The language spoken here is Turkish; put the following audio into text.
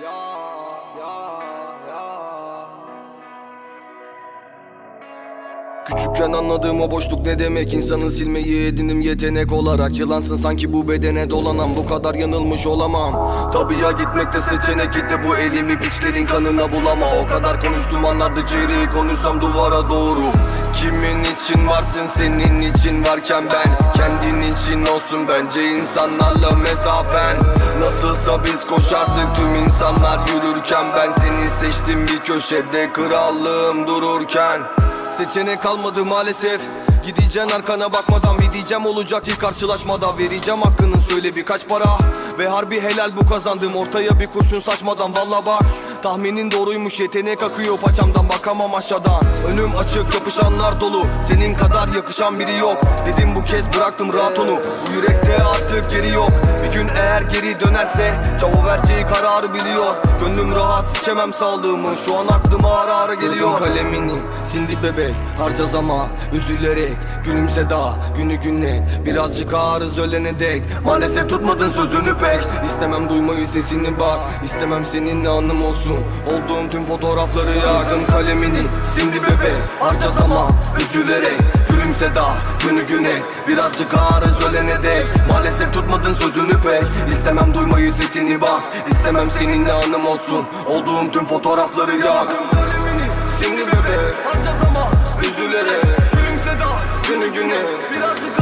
Ya Küçükken anladığım o boşluk ne demek? İnsanın silmeyi edinim yetenek olarak. Yılansın sanki bu bedene dolanan Bu kadar yanılmış olamam. Tabii ya gitmekte seçenek gitti. Bu elimi piçlerin kanına bulama. O kadar konuştum anladı ciğeri Konuşsam duvara doğru. Kimin için varsın senin için varken ben. Kendin için olsun bence insanlarla mesafen. Nasılsa biz koşardık tüm insanlar yürürken. Ben seni seçtim bir köşede krallığım dururken Seçenek kalmadı maalesef. Gideceksin arkana bakmadan bir diyeceğim olacak ki karşılaşmada Vereceğim hakkının söyle birkaç para. Ve harbi helal bu kazandığım ortaya bir kurşun saçmadan. Valla bak tahminin doğruymuş yetenek akıyor paçamdan. Bakamam aşağıdan. Önüm açık yapışanlar dolu. Senin kadar yakışan biri yok. Dedim bu kez bıraktım rahat onu. Bu yürekte artık geri yok. Bir gün eğer geri dönerse çavo vereceği kararı biliyor. Gönlüm rahat sikemem sağlığımı. Şu an aklıma ara ara geliyor. Kalemini sindi bebek. Harcaz ama üzülerek Gülümse daha. Günü günlet birazcık ağrız ölene dek. Maalesef tutmadın sözünü pek. İstemem duymayı sesini bak. İstemem seninle anım olsun. Olduğum tüm fotoğrafları yaktım kalemini. Sindi bebek harcaz ama üzülerek Gülümse daha. Günü güne Birazcık ağrız ölene dek Tutmadın sözünü pek İstemem duymayı sesini bak. İstemem seninle anım olsun. Olduğum tüm fotoğrafları kalemini Şimdi bebek harcaz ama üzülerek Gülümse daha günü güne. Biraz